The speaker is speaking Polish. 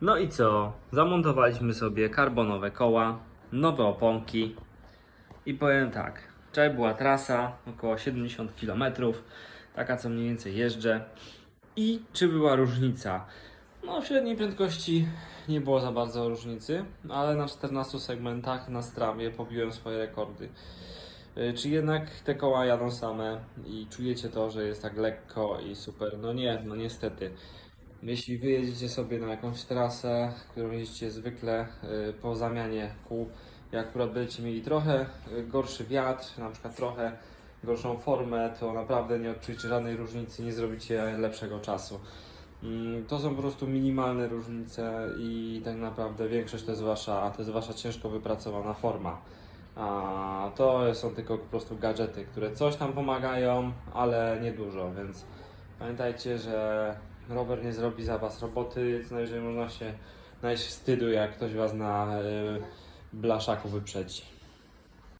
No i co? Zamontowaliśmy sobie karbonowe koła, nowe oponki i powiem tak. Wczoraj była trasa około 70 km, taka co mniej więcej jeżdżę. I czy była różnica? No w średniej prędkości nie było za bardzo różnicy, ale na 14 segmentach na strawie pobiłem swoje rekordy. Y, Czy jednak te koła jadą same i czujecie to, że jest tak lekko i super? No nie, no niestety. Jeśli wy jedziecie sobie na jakąś trasę, którą jeździcie zwykle y, po zamianie kół, jak akurat będziecie mieli trochę y, gorszy wiatr, na przykład trochę gorszą formę, to naprawdę nie odczujecie żadnej różnicy, nie zrobicie lepszego czasu. Mm, To są po prostu minimalne różnice i tak naprawdę większość to jest wasza, to jest wasza ciężko wypracowana forma. A to są tylko po prostu gadżety, które coś tam pomagają, ale nie dużo, więc pamiętajcie, że rower nie zrobi za was roboty, co najwyżej można się najść wstydu, jak ktoś was na y, blaszaku wyprzedzi.